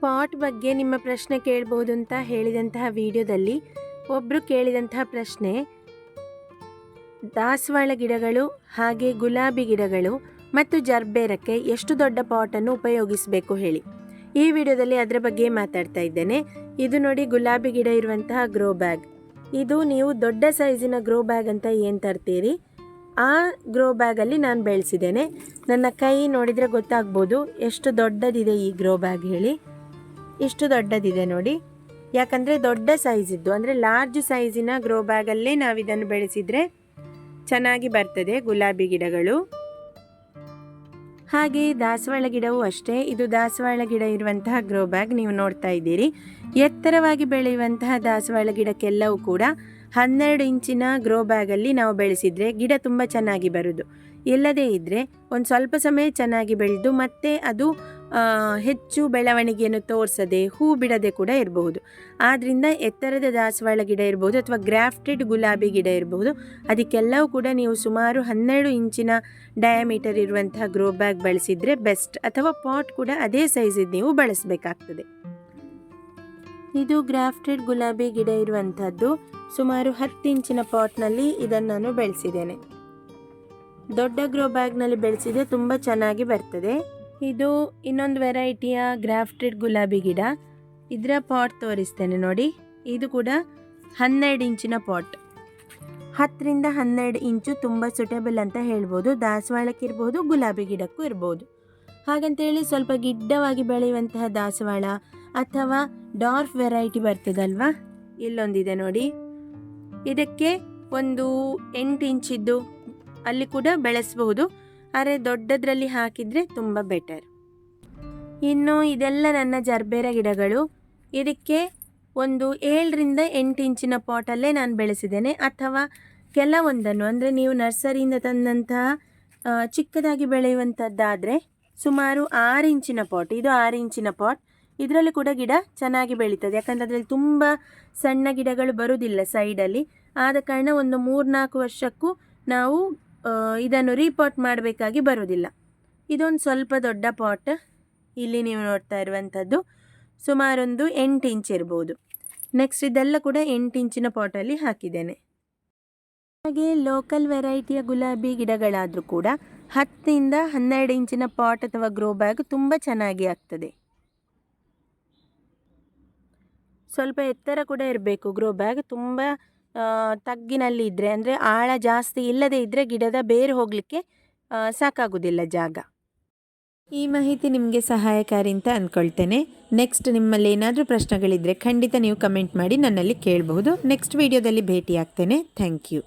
Pot ಬಗ್ಗೆ ನಿಮ್ಮ ಪ್ರಶ್ನೆ ಕೇಳ್ಬೋದು ಅಂತ ಹೇಳಿದಂತಹ ವಿಡಿಯೋದಲ್ಲಿ ಒಬ್ಬರು ಕೇಳಿದಂತಹ ಪ್ರಶ್ನೆ, ದಾಸವಾಳ ಗಿಡಗಳು ಹಾಗೆ ಗುಲಾಬಿ ಗಿಡಗಳು ಮತ್ತು ಜರ್ಬೇರಕ್ಕೆ ಎಷ್ಟು ದೊಡ್ಡ ಪಾಟನ್ನು ಉಪಯೋಗಿಸಬೇಕು ಹೇಳಿ. ಈ ವಿಡಿಯೋದಲ್ಲಿ ಅದರ ಬಗ್ಗೆ ಮಾತಾಡ್ತಾ ಇದ್ದೇನೆ. ಇದು ನೋಡಿ ಗುಲಾಬಿ ಗಿಡ ಇರುವಂತಹ ಗ್ರೋ ಬ್ಯಾಗ್ ಇದು ನೀವು ದೊಡ್ಡ ಸೈಜಿನ ಗ್ರೋ ಬ್ಯಾಗ್ ಅಂತ ಏನು ತರ್ತೀರಿ? ಆ ಗ್ರೋ ಬ್ಯಾಗಲ್ಲಿ ನಾನು ಬೆಳೆಸಿದ್ದೇನೆ. ನನ್ನ ಕೈ ನೋಡಿದರೆ ಗೊತ್ತಾಗ್ಬೋದು ಎಷ್ಟು ದೊಡ್ಡದಿದೆ ಈ ಗ್ರೋ ಬ್ಯಾಗ್ ಹೇಳಿ. ಇಷ್ಟು ದೊಡ್ಡದಿದೆ ನೋಡಿ. ಯಾಕಂದರೆ ದೊಡ್ಡ ಸೈಜಿದ್ದು ಅಂದರೆ ಲಾರ್ಜ್ ಸೈಜಿನ ಗ್ರೋ ಬ್ಯಾಗಲ್ಲೇ ನಾವು ಇದನ್ನು ಬೆಳೆಸಿದರೆ ಚೆನ್ನಾಗಿ ಬರ್ತದೆ ಗುಲಾಬಿ ಗಿಡಗಳು. ಹಾಗೆ ದಾಸವಾಳ ಗಿಡವೂ ಅಷ್ಟೇ. ಇದು ದಾಸವಾಳ ಗಿಡ ಇರುವಂತಹ ಗ್ರೋ ಬ್ಯಾಗ್ ನೀವು ನೋಡ್ತಾ ಇದ್ದೀರಿ. ಎತ್ತರವಾಗಿ ಬೆಳೆಯುವಂತಹ ದಾಸವಾಳ ಗಿಡಕ್ಕೆಲ್ಲವೂ ಕೂಡ ಹನ್ನೆರಡು ಇಂಚಿನ ಗ್ರೋ ಬ್ಯಾಗಲ್ಲಿ ನಾವು ಬೆಳೆಸಿದರೆ ಗಿಡ ತುಂಬ ಚೆನ್ನಾಗಿ ಬರೋದು. ಇಲ್ಲದೇ ಇದ್ದರೆ ಒಂದು ಸ್ವಲ್ಪ ಸಮಯ ಚೆನ್ನಾಗಿ ಬೆಳೆದು ಮತ್ತೆ ಅದು ಹೆಚ್ಚು ಬೆಳವಣಿಗೆಯನ್ನು ತೋರಿಸದೆ ಹೂ ಬಿಡದೆ ಕೂಡ ಇರಬಹುದು. ಆದ್ದರಿಂದ ಎತ್ತರದ ದಾಸವಾಳ ಗಿಡ ಇರಬಹುದು ಅಥವಾ ಗ್ರಾಫ್ಟೆಡ್ ಗುಲಾಬಿ ಗಿಡ ಇರಬಹುದು. ಅದಕ್ಕೆಲ್ಲವೂ ಕೂಡ ನೀವು ಸುಮಾರು ಹನ್ನೆರಡು ಇಂಚಿನ ಡಯಾಮೀಟರ್ ಇರುವಂತಹ ಗ್ರೋ ಬ್ಯಾಗ್ ಬಳಸಿದರೆ ಬೆಸ್ಟ್ ಅಥವಾ ಪಾಟ್ ಕೂಡ ಅದೇ ಸೈಜಿದ್ದು ನೀವು ಬಳಸಬೇಕಾಗ್ತದೆ. ಇದು ಗ್ರಾಫ್ಟೆಡ್ ಗುಲಾಬಿ ಗಿಡ ಇರುವಂಥದ್ದು ಸುಮಾರು ಹತ್ತು ಇಂಚಿನ ಪಾಟ್ನಲ್ಲಿ ಇದನ್ನು ನಾನು ಬೆಳೆಸಿದ್ದೇನೆ. ದೊಡ್ಡ ಗ್ರೋ ಬ್ಯಾಗ್ನಲ್ಲಿ ಬೆಳೆಸಿದ್ರೆ ತುಂಬ ಚೆನ್ನಾಗಿ ಬರ್ತದೆ. ಇದು ಇನ್ನೊಂದು ವೆರೈಟಿಯ ಗ್ರಾಫ್ಟೆಡ್ ಗುಲಾಬಿ ಗಿಡ. ಇದರ ಪಾಟ್ ತೋರಿಸ್ತೇನೆ ನೋಡಿ. ಇದು ಕೂಡ ಹನ್ನೆರಡು ಇಂಚಿನ ಪಾಟ್. ಹತ್ತರಿಂದ ಹನ್ನೆರಡು ಇಂಚು ತುಂಬ ಸುಟೇಬಲ್ ಅಂತ ಹೇಳ್ಬೋದು. ದಾಸವಾಳಕ್ಕೆ ಇರ್ಬೋದು, ಗುಲಾಬಿ ಗಿಡಕ್ಕೂ ಇರ್ಬೋದು. ಹಾಗಂತೇಳಿ ಸ್ವಲ್ಪ ಗಿಡ್ಡವಾಗಿ ಬೆಳೆಯುವಂತಹ ದಾಸವಾಳ ಅಥವಾ ಡಾರ್ಫ್ ವೆರೈಟಿ ಬರ್ತದಲ್ವಾ? ಇಲ್ಲೊಂದಿದೆ ನೋಡಿ. ಇದಕ್ಕೆ ಒಂದು ಎಂಟು ಇಂಚಿದ್ದು ಅಲ್ಲಿ ಕೂಡ ಬೆಳೆಸಬಹುದು. ಆದರೆ ದೊಡ್ಡದ್ರಲ್ಲಿ ಹಾಕಿದರೆ ತುಂಬ ಬೆಟರ್ ಇನ್ನು ಇದೆಲ್ಲ ನನ್ನ ಜರ್ಬೇರ ಗಿಡಗಳು. ಇದಕ್ಕೆ ಒಂದು ಏಳರಿಂದ ಎಂಟು ಇಂಚಿನ ಪಾಟಲ್ಲೇ ನಾನು ಬೆಳೆಸಿದ್ದೇನೆ. ಅಥವಾ ಕೆಲವೊಂದನ್ನು, ಅಂದರೆ ನೀವು ನರ್ಸರಿಯಿಂದ ತಂದಂತಹ ಚಿಕ್ಕದಾಗಿ ಬೆಳೆಯುವಂಥದ್ದಾದರೆ ಸುಮಾರು ಆರು ಇಂಚಿನ ಪಾಟ್, ಇದು ಆರು ಇಂಚಿನ ಪಾಟ್. ಇದರಲ್ಲಿ ಕೂಡ ಗಿಡ ಚೆನ್ನಾಗಿ ಬೆಳೀತದೆ. ಯಾಕಂದರೆ ಅದರಲ್ಲಿ ತುಂಬ ಸಣ್ಣ ಗಿಡಗಳು ಬರುವುದಿಲ್ಲ ಸೈಡಲ್ಲಿ ಆದ ಕಾರಣ ಒಂದು ಮೂರ್ನಾಲ್ಕು ವರ್ಷಕ್ಕೂ ನಾವು ಇದನ್ನು ರೀಪಾಟ್ ಮಾಡಬೇಕಾಗಿ ಬರುವುದಿಲ್ಲ. ಇದೊಂದು ಸ್ವಲ್ಪ ದೊಡ್ಡ ಪಾಟ್ ಇಲ್ಲಿ ನೀವು ನೋಡ್ತಾ ಇರುವಂಥದ್ದು ಸುಮಾರೊಂದು ಎಂಟು ಇಂಚ್ ಇರ್ಬೋದು. ನೆಕ್ಸ್ಟ್ ಇದೆಲ್ಲ ಕೂಡ ಎಂಟು ಇಂಚಿನ ಪಾಟಲ್ಲಿ ಹಾಕಿದ್ದೇನೆ. ಹಾಗೆ ಲೋಕಲ್ ವೆರೈಟಿಯ ಗುಲಾಬಿ ಗಿಡಗಳಾದರೂ ಕೂಡ ಹತ್ತಿಂದ ಹನ್ನೆರಡು ಇಂಚಿನ ಪಾಟ್ ಅಥವಾ ಗ್ರೋ ಬ್ಯಾಗ್ ತುಂಬ ಚೆನ್ನಾಗಿ ಆಗ್ತದೆ. ಸ್ವಲ್ಪ ಎತ್ತರ ಕೂಡ ಇರಬೇಕು. ಗ್ರೋ ಬ್ಯಾಗ್ ತುಂಬ ತಗ್ಗಿನಲ್ಲಿ ಇದ್ದರೆ ಅಂದರೆ ಆಳ ಜಾಸ್ತಿ ಇಲ್ಲದೇ ಇದ್ದರೆ ಗಿಡದ ಬೇರು ಹೋಗಲಿಕ್ಕೆ ಸಾಕಾಗುವುದಿಲ್ಲ ಜಾಗ. ಈ ಮಾಹಿತಿ ನಿಮಗೆ ಸಹಾಯಕಾರಿ ಅಂತ ಅಂದ್ಕೊಳ್ತೇನೆ ನೆಕ್ಸ್ಟ್ ನಿಮ್ಮಲ್ಲಿ ಏನಾದರೂ ಪ್ರಶ್ನೆಗಳಿದ್ದರೆ ಖಂಡಿತ ನೀವು ಕಮೆಂಟ್ ಮಾಡಿ ನನ್ನಲ್ಲಿ ಕೇಳಬಹುದು. ನೆಕ್ಸ್ಟ್ ವಿಡಿಯೋದಲ್ಲಿ ಭೇಟಿಯಾಗ್ತೇನೆ. Thank you